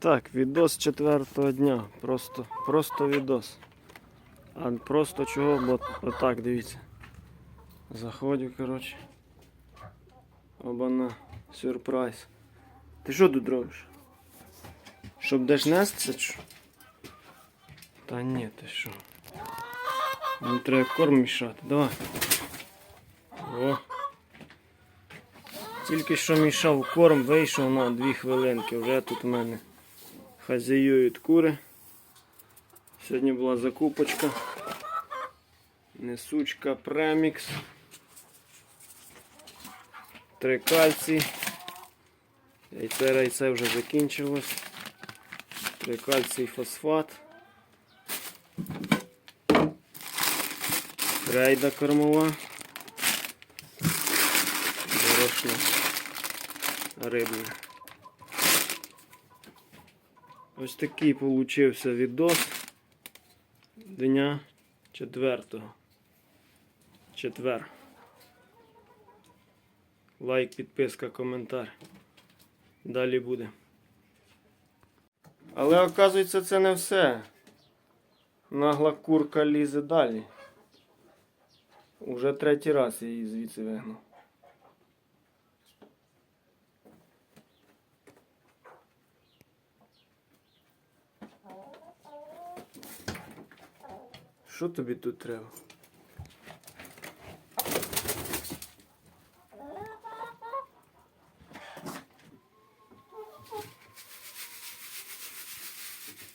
Так, відос четвертого дня. Просто, просто відос. А просто чого, бо отак, дивіться. Заходжу, коротше. Обана, сюрприз. Ти що тут робиш? Щоб деш нестися? Та ні, ти що? Мені треба корм мішати. Давай. О. Тільки що мішав корм, вийшов на дві хвилинки. Вже тут у мене хазяюють кури. Сьогодні була закупочка. Несучка премікс. Три кальцій. Яйце райце вже закінчилось. Три кальцій фосфат. Крейда кормова. Борошно рибне. Ось такий получився відос дня четвертого. Четвер. Лайк, підписка, коментар. Далі буде. Але оказується це не все. Нагла курка лізе далі. Уже третій раз я її звідси вигнав. Що тобі тут треба?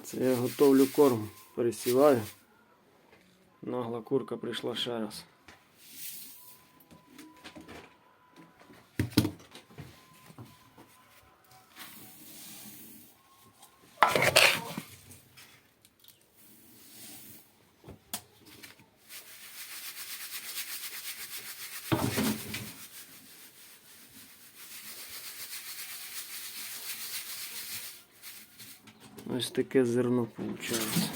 Це я готовлю корм, пересіваю. Нагла курка прийшла ще раз. Ось таке зерно виходить.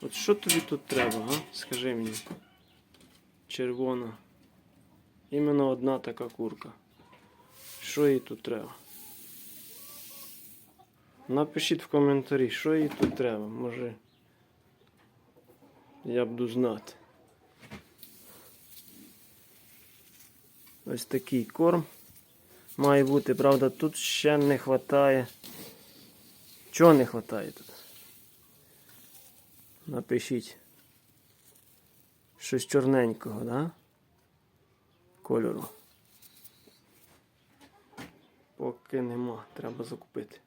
От що тобі тут треба, га? Скажи мені. Червона. Іменно одна така курка. Що їй тут треба? Напишіть в коментарі, що їй тут треба. Може. Я буду знати. Ось такий корм. Має бути, правда, тут ще не вистачає. Чого не вистачає тут? Напишіть. Щось чорненького, да? Кольору. Поки нема, треба закупити.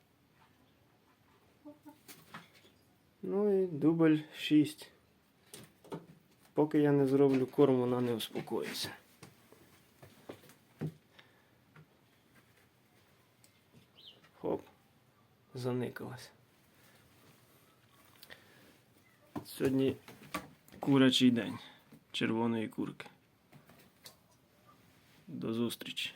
Ну і дубль 6. Поки я не зроблю корм, вона не успокоїться. Хоп, заникалась. Сьогодні курячий день червоної курки. До зустрічі.